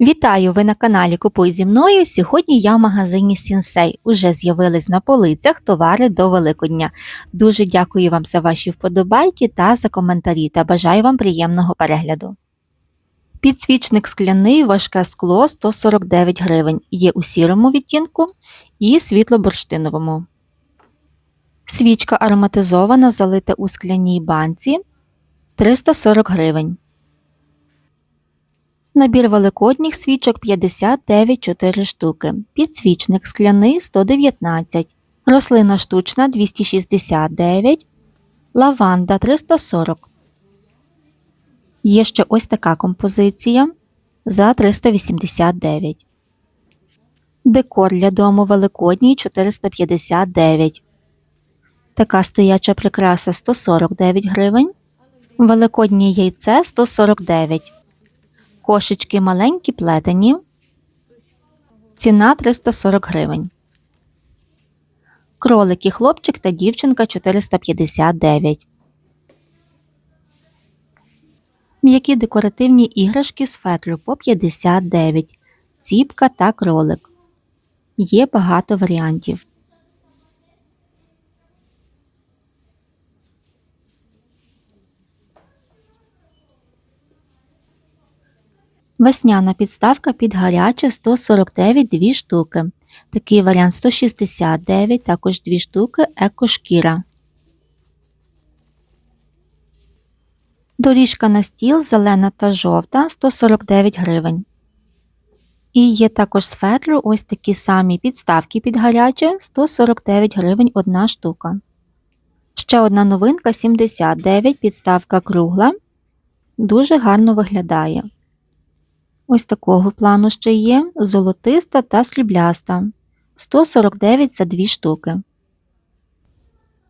Вітаю! Ви на каналі Купуй зі мною. Сьогодні я в магазині Сінсей. Уже з'явились на полицях товари до Великодня. Дуже дякую вам за ваші вподобайки та за коментарі та бажаю вам приємного перегляду. Підсвічник скляний важке скло 149 гривень. Є у сірому відтінку і світло-бурштиновому. Свічка ароматизована, залита у скляній банці 340 гривень. Набір великодніх свічок 59 4 штуки. Підсвічник скляний 119. Рослина штучна 269. Лаванда 340. Є ще ось така композиція за 389. Декор для дому великодній 459. Така стояча прикраса 149 гривень. Великоднє яйце 149 Кошечки маленькі плетені. Ціна 340 гривень. Кролики хлопчик та дівчинка 459. М'які декоративні іграшки з фетру по 59. Ціпка та кролик. Є багато варіантів. Весняна підставка під гаряче 149 2 штуки. Такий варіант 169, також 2 штуки екошкіра. Доріжка на стіл зелена та жовта 149 гривень. І є також з фетру ось такі самі підставки під гаряче 149 гривень одна штука. Ще одна новинка 79 підставка кругла. Дуже гарно виглядає. Ось такого плану ще є золотиста та срібляста 149 за 2 штуки.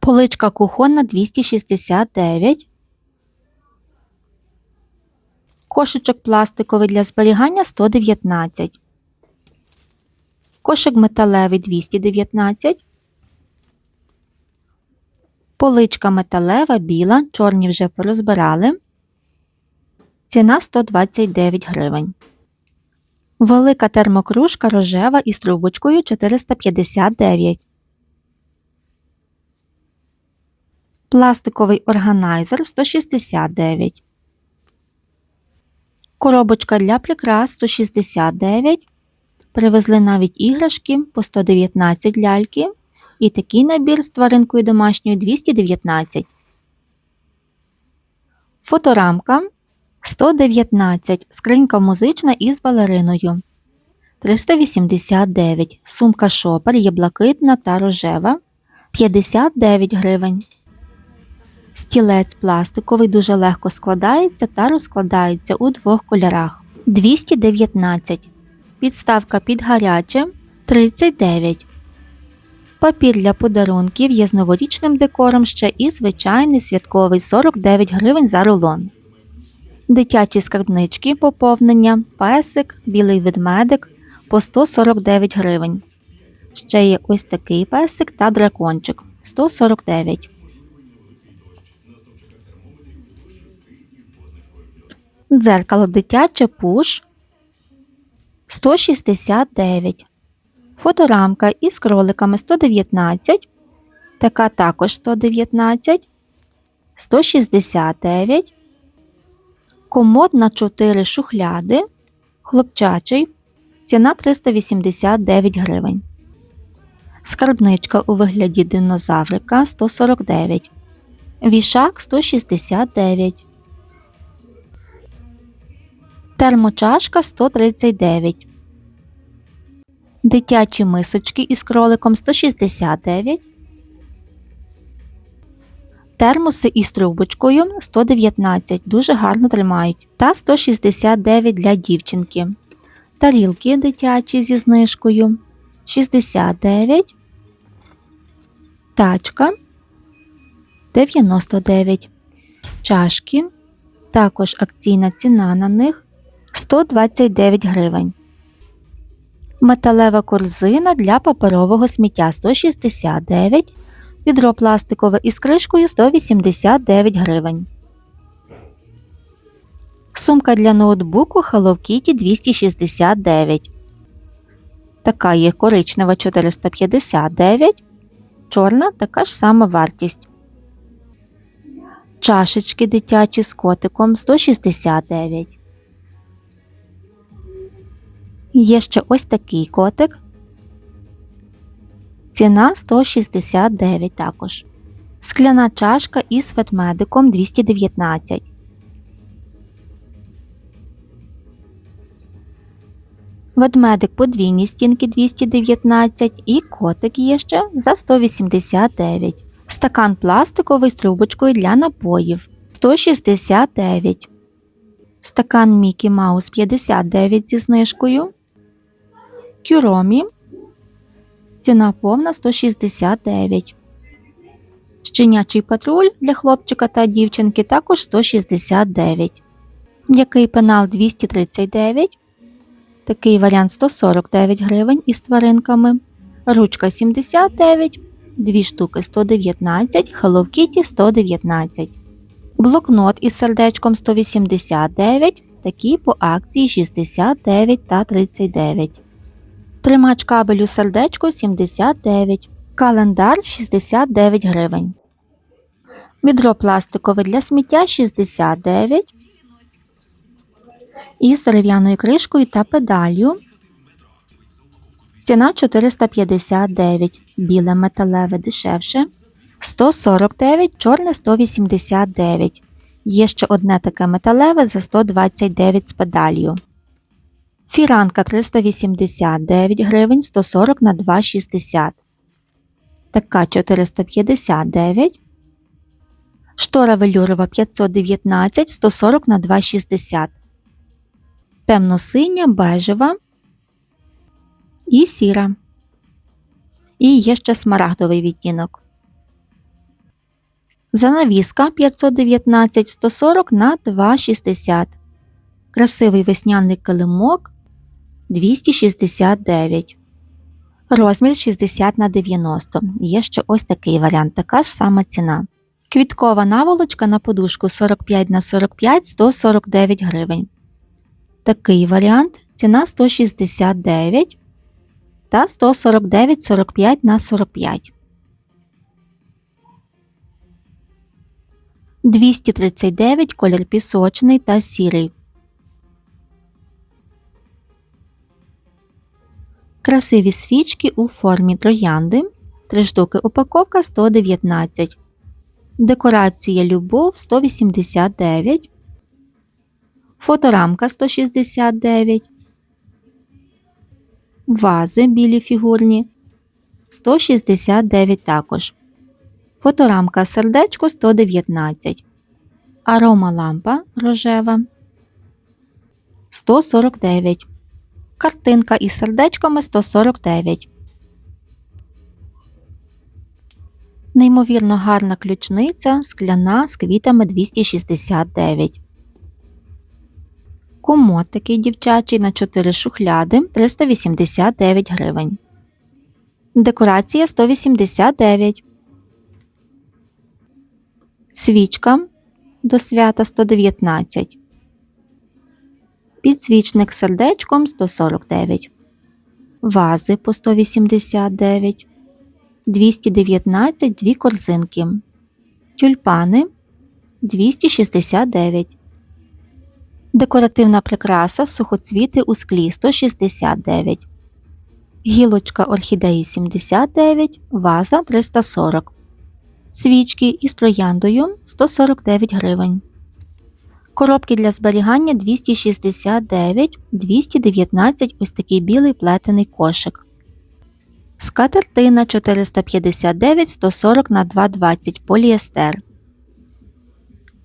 Поличка кухонна 269. Кошечок пластиковий для зберігання 119. Кошик металевий 219. Поличка металева біла, чорні вже порозбирали. Ціна 129 гривень. Велика термокружка рожева із трубочкою 459. Пластиковий органайзер 169. Коробочка для прикрас 169. Привезли навіть іграшки по 119 ляльки. І такий набір з тваринкою домашньою 219. Фоторамка 119. Скринька музична із балериною. 389. Сумка шопер є блакитна та рожева. 59 гривень. Стілець пластиковий дуже легко складається та розкладається у двох кольорах. 219. Підставка під гаряче 39. Папір для подарунків є з новорічним декором ще і звичайний святковий 49 гривень за рулон дитячі скарбнички поповнення, песик, білий ведмедик по 149 гривень. Ще є ось такий песик та дракончик 149. Дзеркало дитяче пуш 169. Фоторамка із кроликами 119. Така також 119, 169 комод на 4 шухляди, хлопчачий, ціна 389 гривень. Скарбничка у вигляді динозаврика 149, вішак 169, термочашка 139, дитячі мисочки із кроликом 169 Термоси із трубочкою 119 дуже гарно тримають, та 169 для дівчинки. Тарілки дитячі зі знижкою 69. Тачка 99. Чашки. Також акційна ціна на них 129 гривень. Металева корзина для паперового сміття 169 відро пластикове із кришкою 189 гривень. Сумка для ноутбуку Hello Kitty 269. Така є коричнева 459. Чорна така ж сама вартість. Чашечки дитячі з котиком 169. Є ще ось такий котик. Ціна 169 також. Скляна чашка із ведмедиком 219. Ведмедик подвійні стінки 219 і котик є ще за 189. Стакан пластиковий з трубочкою для напоїв 169. Стакан Мікі Маус 59 зі знижкою. Кюромі. Ціна повна 169. Щенячий патруль для хлопчика та дівчинки також 169. М'який пенал 239. Такий варіант 149 гривень із тваринками. Ручка 79, 2 штуки 119, Hello Kitty 119. Блокнот із сердечком 189, такі по акції 69 та 39. Тримач кабелю сердечко 79, календар 69 гривень. Відро пластикове для сміття 69 із дерев'яною кришкою та педалью. Ціна 459, біле металеве дешевше. 149, чорне 189. Є ще одне таке металеве за 129 з педалью. Фіранка 389 гривень 140 на 2,60. Така 459. Штора велюрова 519 140 на 2,60 темно-синя, бежева і сіра. І є ще смарагдовий відтінок. Занавіска 519 140 на 2,60. Красивий весняний килимок 269. Розмір 60 на 90. Є ще ось такий варіант, така ж сама ціна. Квіткова наволочка на подушку 45 на 45 149 гривень. Такий варіант ціна 169 та 149,45 на 45. 239 колір пісочний та сірий. Красиві свічки у формі троянди. 3 штуки упаковка 119. Декорація любов 189 фоторамка 169, вази білі фігурні 169 також. Фоторамка сердечко 119, арома лампа рожева 149. Картинка із сердечками 149. Неймовірно гарна ключниця скляна з квітами 269. Комод такий дівчачий на 4 шухляди 389 гривень. Декорація 189. Свічка до свята 119. Підсвічник сердечком 149. Вази по 189. 219 дві корзинки. Тюльпани 269. Декоративна прикраса сухоцвіти у склі 169, гілочка орхідеї 79, ваза 340, свічки із трояндою 149 гривень. Коробки для зберігання 269, 219 ось такий білий плетений кошик. Скатертина 459 140 на 220 поліестер.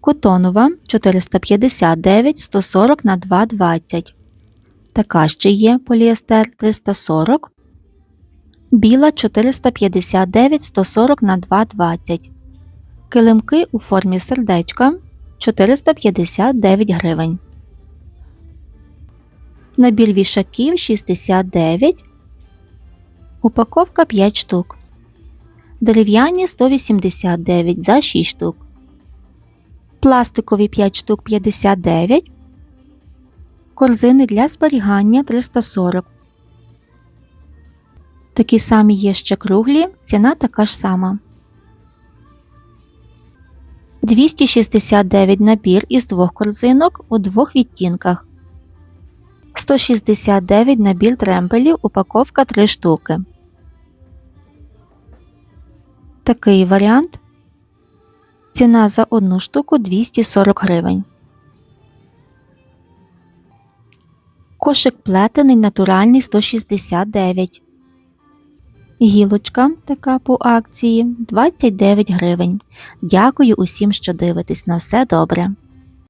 Котонова 459 140 на 220. Така ще є поліестер 340. Біла 459 140 на 220. Килимки у формі сердечка 459 гривень. Набір вішаків 69. Упаковка 5 штук. Дерев'яні 189 за 6 штук пластикові 5 штук 59, Корзини для зберігання 340. Такі самі є ще круглі, ціна така ж сама. 269 набір із двох корзинок у двох відтінках. 169 набір тремпелів, упаковка 3 штуки. Такий варіант. Ціна за одну штуку 240 гривень. Кошик плетений натуральний 169. Гілочка така по акції 29 гривень. Дякую усім, що дивитесь. На все добре.